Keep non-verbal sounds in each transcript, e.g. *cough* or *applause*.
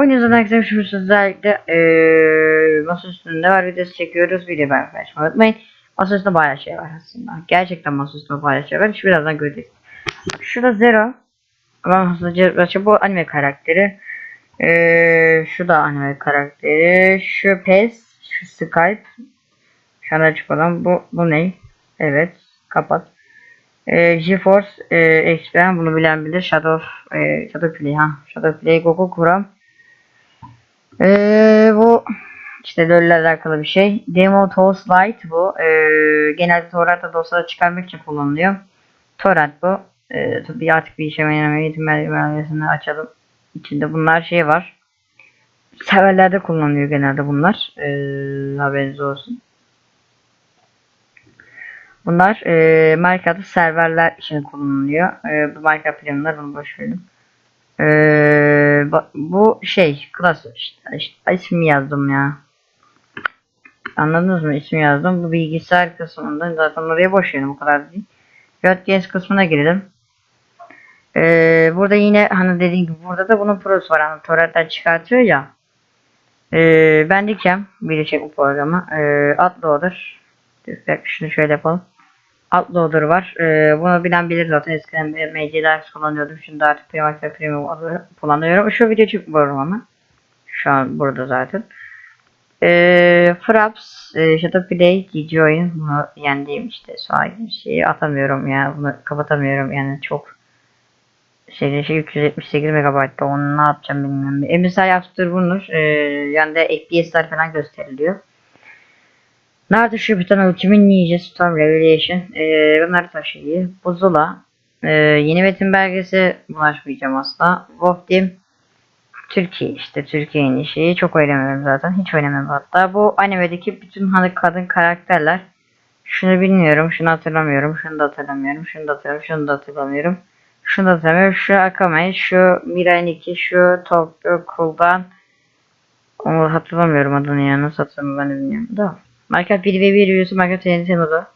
Oyun yazan arkadaşlar özellikle eee masa var videosu çekiyoruz. Video ben paylaşmayı unutmayın. Masa bayağı şey var aslında. Gerçekten masa üstünde bayağı şey var. Şu birazdan göreceğiz. Şurada Zero. Ben başka bu anime karakteri. Eee şu da anime karakteri. Şu PES. Şu Skype. Şu anda açık bu, bu ne? Evet. Kapat. Ee, GeForce e, Experience bunu bilen bilir. Shadow e, Shadow Play ha. Shadow Play Goku kuram. Ee, bu işte LoL'le alakalı bir şey. Demo Tools Lite bu. Ee, genelde Torrent'ta dosyaları çıkarmak için kullanılıyor. Torrent bu. Ee, tabii artık bir işe belgesini açalım. İçinde bunlar şey var. Serverlerde kullanılıyor genelde bunlar. Ee, haberiniz olsun. Bunlar e, markalı serverler için kullanılıyor. E, bu marka planlar bunu boş verelim. E, ba- bu şey klas işte, işte ismi yazdım ya. Anladınız mı? İsmi yazdım. Bu bilgisayar kısmında zaten oraya boş verelim o kadar değil. JGS kısmına girelim. E, burada yine hani dediğim gibi burada da bunun prosu var. Hani torrent'ten çıkartıyor ya. E, ben diyeceğim bir şey bu programı. E, Uploader. Şunu şöyle yapalım. Uploader var. Ee, bunu bilen bilir zaten eskiden MC'ler kullanıyordum. Şimdi artık Primax ve Premium kullanıyorum. Şu video çıkmıyorum ama. Şu an burada zaten. Ee, Fraps, e, Shadow Play, GG oyun. Bunu yendiğim işte sahibi şeyi atamıyorum ya. Bunu kapatamıyorum yani çok şey, şey 378 MB'da onu ne yapacağım bilmiyorum. MSI Afterburner e, yanında FPS'ler falan gösteriliyor. Naruto Shippuden Ultimate Ninja Storm Revelation. Ee, Naruto şeyi Buzula ee, yeni metin belgesi. Bulaşmayacağım asla. Wolf Türkiye işte. Türkiye'nin şeyi çok oynamıyorum zaten. Hiç oynamıyorum hatta. Bu animedeki bütün hani kadın karakterler. Şunu bilmiyorum. Şunu hatırlamıyorum. Şunu da hatırlamıyorum. Şunu da hatırlamıyorum. Şunu da hatırlamıyorum. Şunu da hatırlamıyorum. Şu Akame şu Mirai Nikki şu Tokyo Cool'dan. Onu hatırlamıyorum adını ya. Nasıl hatırlamıyorum ben bilmiyorum da Minecraft 1 ve 1 üyesi Minecraft TNT modu.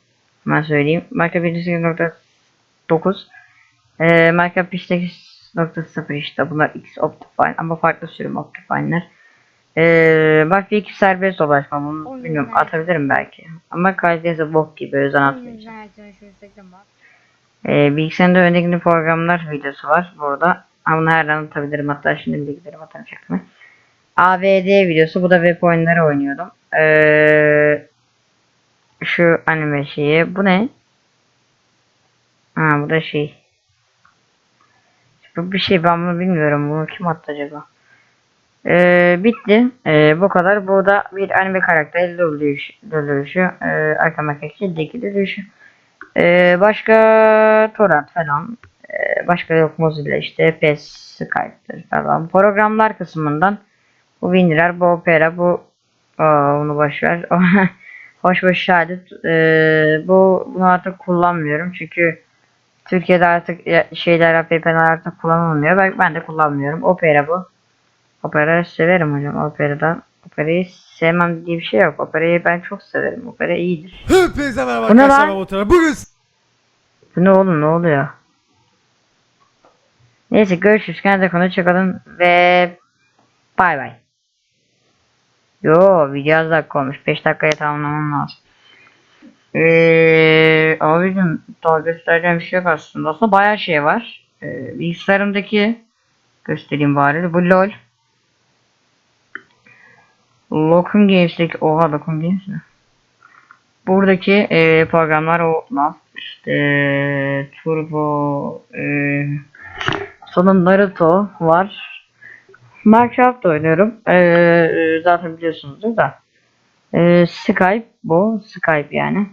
Hemen söyleyeyim. Minecraft 1.8.9 ee, Minecraft 1.8.0 işte bunlar X Optifine ama farklı sürüm Optifine'ler. Ee, bak bir iki serbest dolaşma bunu Oyun bilmiyorum atabilirim belki. Ama kalitesi bok gibi özen atmayacağım. Ee, bilgisayarında öndeki programlar videosu var burada. Ama bunu her an atabilirim hatta şimdi bilgileri atarım çekme. AVD videosu bu da web oyunları oynuyordum. Ee, şu anime şeyi. Bu ne? Ha bu da şey. Bu bir şey ben bunu bilmiyorum. Bunu kim attı acaba? Ee, bitti. Ee, bu kadar. Bu da bir anime karakteri dövüşü. Ee, arka maketçi deki dövüşü. Ee, başka torrent falan. Ee, başka yok Mozilla işte. PES, Skype'dır falan. Programlar kısmından bu WinRAR, bu Opera, bu Aa, onu boş ver. *laughs* Hoş boş şehadet. Ee, bu bunu artık kullanmıyorum çünkü Türkiye'de artık şeyler APP'ler artık kullanılmıyor. Ben, ben de kullanmıyorum. Opera bu. Opera severim hocam. Opera'dan. Operayı sevmem diye bir şey yok. Operayı ben çok severim. Opera iyidir. Hepinize merhaba Bu ne arkadaşlar lan? Bugün Bu ne oğlum ne oluyor? Neyse görüşürüz. Kendinize konu çıkalım ve bay bay. Yo video az dakika olmuş. 5 dakikaya tamamlamam lazım. Eee abicim daha göstereceğim bir şey yok aslında. Aslında bayağı şey var. Ee, bilgisayarımdaki göstereyim bari. Bu LOL. Locum Games'teki oha Locum Games mi? Buradaki e, programlar Outlast, işte Turbo, e, sonra Naruto var. Minecraft oynuyorum. E, e, zaten biliyorsunuzdur da. E, Skype bu. Skype yani.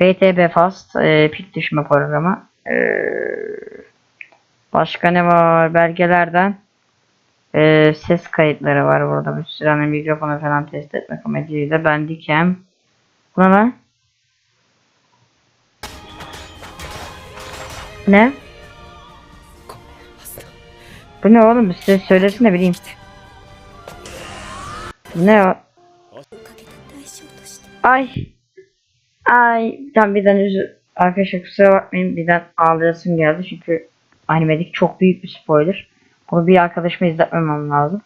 BTB Fast e, pik düşme programı. E, başka ne var? Belgelerden e, ses kayıtları var burada. Bir sürü hani mikrofonu falan test etmek amacıyla ben dikem. Bu ne? Ne? Bu ne oğlum? Size söylesin de bileyim. Ne o? Ay. Ay. Tam birden üzü... Arkadaşlar kusura bakmayın birden ağlayasım geldi çünkü animedeki çok büyük bir spoiler. Bu bir arkadaşıma izletmemem lazım.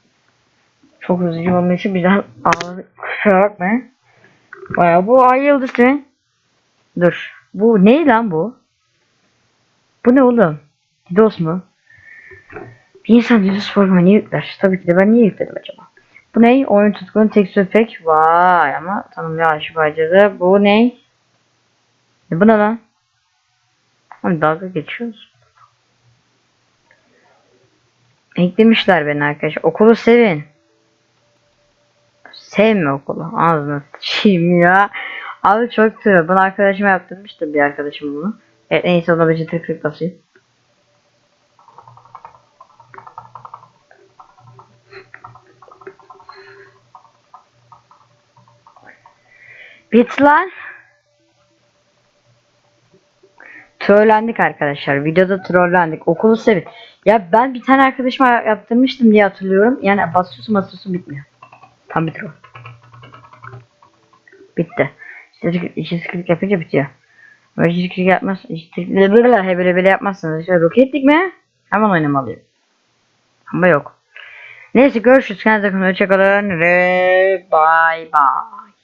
Çok üzücü olması için birden ağladı. Kusura bakmayın. Baya bu ay yıldızı. Dur. Bu ne lan bu? Bu ne oğlum? DDoS mu? Bir insan DDoS programı niye yükler? Tabii ki de ben niye yükledim acaba? Bu ne? Oyun tutkunu tekstür pek. Vay ama tanımlı aşık bacada. Bu ne? E bu ne lan? Oğlum dalga geçiyoruz. Eklemişler beni arkadaşlar. Okulu sevin. Sevme okulu. Ağzına sıçayım ya. Abi çok güzel. Bunu arkadaşıma yaptırmıştı bir arkadaşım bunu. Evet neyse ona bir çıtır kırık basayım. Bit lan. Trollendik arkadaşlar. Videoda trollendik. Okulu sevin. Ya ben bir tane arkadaşıma yaptırmıştım diye hatırlıyorum. Yani basıyorsun basıyorsun bitmiyor. Tam bir troll. Bitti. İşsizlik yapınca bitiyor. Böyle işsizlik yapmaz. İşsizlik böyle böyle yapmazsanız işte roketlik mi? Hemen oynamalıyım. Ama yok. Neyse görüşürüz. Kendinize bakın. Hoşçakalın. Bye bye.